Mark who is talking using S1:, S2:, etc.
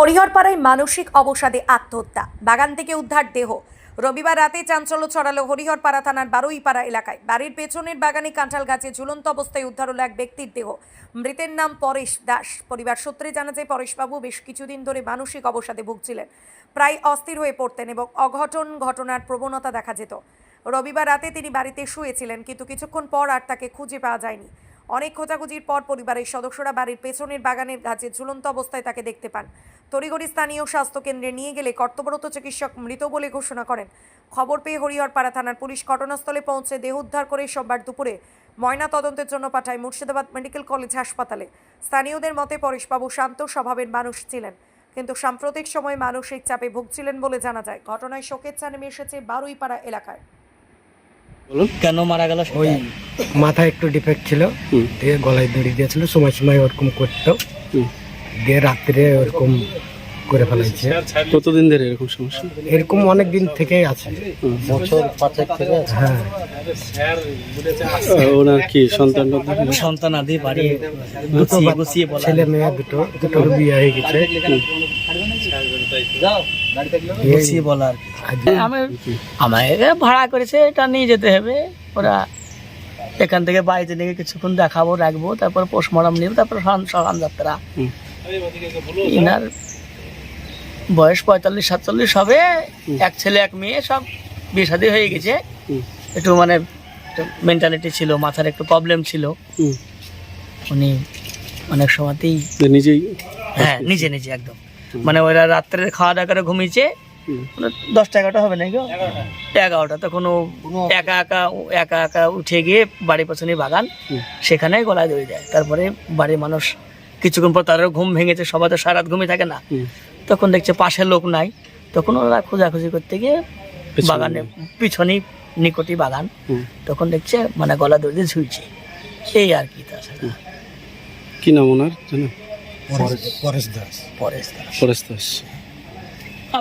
S1: হরিহরপাড়ায় মানসিক অবসাদে আত্মহত্যা। বাগান থেকে উদ্ধার দেহ। রবিবার রাতে চাঞ্চল্য ছড়ালো হরিহরপাড়া থানার বারুইপাড়া এলাকায়। বাড়ির পেছনের বাগানে কাঁঠাল গাছে ঝুলন্ত অবস্থায় উদ্ধার হলো এক ব্যক্তির দেহ। মৃতের নাম পরেশ দাস। পরিবার সূত্রে জানা যায়, পরেশবাবু বেশ কিছুদিন ধরে মানসিক অবসাদে ভুগছিলেন। প্রায় অস্থির হয়ে পড়তেন এবং অঘটন ঘটনার প্রবণতা দেখা যেত। রবিবার রাতে তিনি বাড়িতে শুয়েছিলেন, কিন্তু কিছুক্ষণ পর আর তাকে খুঁজে পাওয়া যায়নি। অনেক খোঁজাখুঁজির পর পরিবারের সদস্যরা বাড়ির পেছনের বাগানের গাছে ঝুলন্ত অবস্থায় তাকে দেখতে পান। তড়িঘড়ি স্থানীয় স্বাস্থ্যকেন্দ্রে নিয়ে গেলে কর্তব্যরত চিকিৎসক মৃত বলে ঘোষণা করেন। খবর পেয়ে হরিহরপাড়া থানার পুলিশ ঘটনাস্থলে পৌঁছে দেহ উদ্ধার করে সোমবার দুপুরে ময়না তদন্তের জন্য পাঠায় মুর্শিদাবাদ মেডিকেল কলেজ হাসপাতালে। স্থানীয়দের মতে পরেশবাবু শান্ত স্বভাবের মানুষ ছিলেন কিন্তু সাম্প্রতিক সময়ে মানসিক চাপে ভুগছিলেন বলে জানা যায়। ঘটনায় শোকের চা নেমে এসেছে বারুইপাড়া এলাকায়।
S2: বলুন।
S3: কেন মারা গেল
S4: ওই মাথায় একটু ডিফেক্ট ছিল। দিয়ে গলায় দড়ি দিয়েছিল। সময় সময় ওরকম করতো। দিয়ে রাত্রে ওরকম করে ফেলাইছে
S2: কতদিন ধরে এরকম সমস্যা?
S4: এরকম অনেক দিন থেকেই আছে। বছর পাঁচেক থেকে হ্যাঁ।
S2: ওনার কি সন্তান?
S3: সন্তান আদি বাড়ি
S4: দুটো
S3: গুছিয়ে
S4: বা-
S3: গুছিয়ে বলা
S4: ছেলে মেয়ে দুটো দুটোর বিয়ে হয়ে গেছে।
S3: গুছিয়ে বলা আর কি।
S4: আজ-
S3: আমি আমাকে ভাড়া করেছে এটা নিয়ে যেতে হবে। ওরা এখান থেকে বাড়িতে নিয়ে কিছুক্ষণ দেখাবো রাখব তারপর পোস্টমর্টম নিব তারপর সকাল যাত্রা। ইনার বয়স পঁয়তাল্লিশ সাতচল্লিশ হবে। এক ছেলে এক মেয়ে সব বিয়ে হয়ে গেছে। একটু মানে মেন্টালিটি ছিল মাথার একটু প্রবলেম ছিল। উনি অনেক সময়তেই
S2: নিজেই
S3: হ্যাঁ নিজে নিজে একদম। মানে ওরা রাত্রে খাওয়া দাওয়া করে ঘুমিয়েছে দশটা এগারোটা হবে নাকি এগারোটা। তখন ও একা একা একা একা উঠে গিয়ে বাড়ির পেছনে বাগান সেখানে গলায় দড়ি দেয়। তারপরে বাড়ির মানুষ কিছুক্ষণ পর তারও ঘুম ভেঙেছে সবাই তো সারা রাত ঘুমিয়ে থাকে না। তখন দেখছে পাশে লোক নাই। তখন ওরা খোঁজাখুঁজি করতে গিয়ে বাগানে পিছনেই নিকটই বাগান। তখন দেখছে মানে গলা দড়ি দিয়ে ঝুলছে। এই আর কি তাছাড়া
S2: কি নাম ওনার? জানেন
S4: পরেশ দাস।
S3: পরে
S2: পরেশ দাস।